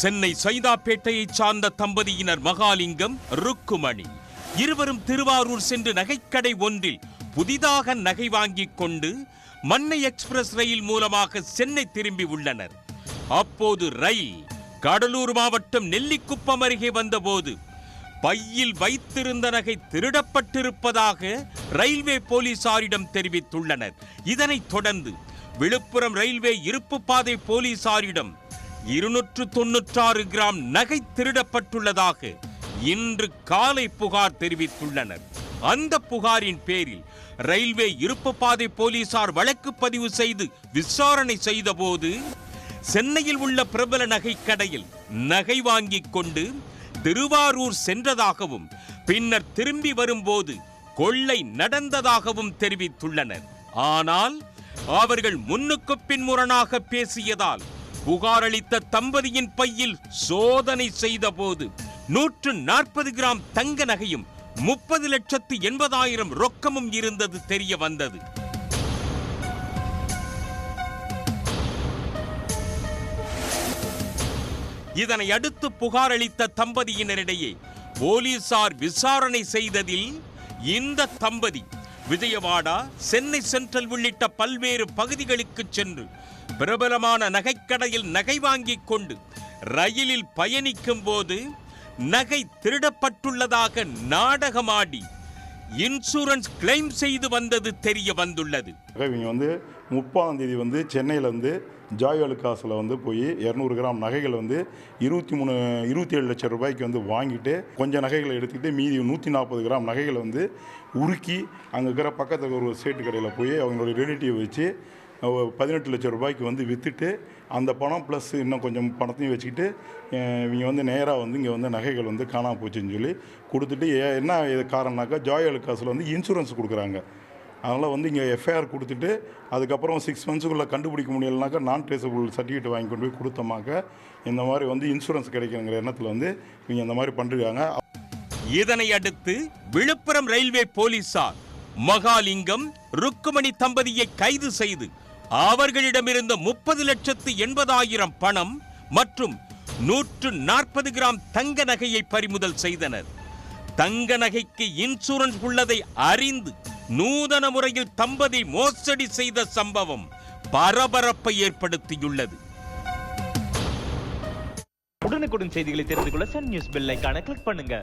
சென்னை சைதாப்பேட்டையைச் சார்ந்த தம்பதியினர் மகாலிங்கம் ருக்குமணி இருவரும் திருவாரூர் சென்று நகைக்கடை ஒன்றில் புதிதாக நகை வாங்கிக் கொண்டு மன்னை எக்ஸ்பிரஸ் ரயில் மூலமாக சென்னை திரும்பி உள்ளனர். அப்போது ரயில் கடலூர் மாவட்டம் நெல்லிக்குப்பம் அருகே வந்தபோது பையில் வைத்திருந்த நகை திருடப்பட்டிருப்பதாக ரயில்வே போலீசாரிடம் தெரிவித்துள்ளனர். இதனைத் தொடர்ந்து விழுப்புரம் ரயில்வே இருப்பு பாதை போலீசாரிடம் இருநூற்று தொன்னூற்றாறு கிராம் நகை திருடப்பட்டுள்ளதாக இன்று காலை புகார் தெரிவித்துள்ளனர். அந்த புகாரின் பேரில் ரயில்வே இருப்பு பாதை போலீசார் வழக்கு பதிவு செய்து விசாரணை செய்தபோது சென்னையில் உள்ள பிரபல நகை கடையில் நகை வாங்கிக் கொண்டு திருவாரூர் சென்றதாகவும் பின்னர் திரும்பி வரும்போது கொள்ளை நடந்ததாகவும் தெரிவித்துள்ளனர். ஆனால் அவர்கள் முன்னுக்கு பின்முரணாக பேசியதால் புகாரளித்த தம்பதியின் பையில் சோதனை செய்த போது நூற்று நாற்பது கிராம் தங்க நகையும் முப்பது லட்சத்து எண்பதாயிரம் ரொக்கமும் இருந்தது தெரிய வந்தது. இதனை அடுத்து புகாரளித்த தம்பதியினரிடையே போலீசார் விசாரணை செய்ததில் இந்த தம்பதி விஜயவாடா சென்னை சென்ட்ரல் உள்ளிட்ட பல்வேறு பகுதிகளுக்கு சென்று பிரபலமான நகைக்கடையில் நகை வாங்கிக் கொண்டு ரயிலில் பயணிக்கும் போது நகை திருடப்பட்டுள்ளதாக நாடகமாடி இன்சூரன்ஸ் கிளைம் செய்து வந்தது தெரிய வந்துள்ளது. இவங்க வந்து முப்பதாம் தேதி வந்து சென்னையில் வந்து ஜாய் அலுக்காஸில் வந்து போய் இரநூறு கிராம் நகைகள் வந்து இருபத்தி மூணு இருபத்தி ஏழு லட்சம் ரூபாய்க்கு வந்து வாங்கிட்டு கொஞ்சம் நகைகளை எடுத்துக்கிட்டு மீதி நூற்றி நாற்பது கிராம் நகைகளை வந்து உருக்கி அங்கே இருக்கிற பக்கத்தில் ஒரு சேட்டு கடையில் போய் அவங்களுடைய ரிலேட்டிவ் வச்சு பதினெட்டு லட்சம் ரூபாய்க்கு வந்து விற்றுட்டு அந்த பணம் ப்ளஸ் இன்னும் கொஞ்சம் பணத்தையும் வச்சுக்கிட்டு இவங்க வந்து நேராக வந்து இங்கே வந்து நகைகள் வந்து காணாம போச்சுன்னு சொல்லி கொடுத்துட்டு ஏ- என்ன இது காரணம்னாக்கா ஜாய் அலுக்காஸில் வந்து இன்சூரன்ஸ் கொடுக்குறாங்க. அதனால் வந்து இங்கே எஃப்ஐஆர் கொடுத்துட்டு அதுக்கப்புறம் சிக்ஸ் மந்த்ஸுக்குள்ளே கண்டுபிடிக்க முடியலனாக்கா நான் ட்ரேசபிள் சர்டிஃபிகேட் வாங்கி கொண்டு போய் கொடுத்தோமாக்க இந்த மாதிரி வந்து இன்சூரன்ஸ் கிடைக்கணுங்கிற எண்ணத்தில் வந்து இவங்க இந்த மாதிரி பண்ணிருக்காங்க. இதனை அடுத்து விழுப்புரம் ரயில்வே போலீசார் மகாலிங்கம் ருக்குமணி தம்பதியை கைது செய்து அவர்களிடமிருந்த முப்பது லட்சத்து எண்பதாயிரம் பணம் மற்றும் நூற்று நாற்பது கிராம் தங்க நகையை பறிமுதல் செய்தனர். தங்க நகைக்கு இன்சூரன்ஸ் உள்ளதை அறிந்து நூதன முறையில் தம்பதி மோசடி செய்த சம்பவம் பரபரப்பை ஏற்படுத்தியுள்ளது. உடனுக்குடன் செய்திகளை தெரிந்து கொள்ள சன் நியூஸ் பெல் ஐக்கான கிளிக் பண்ணுங்க.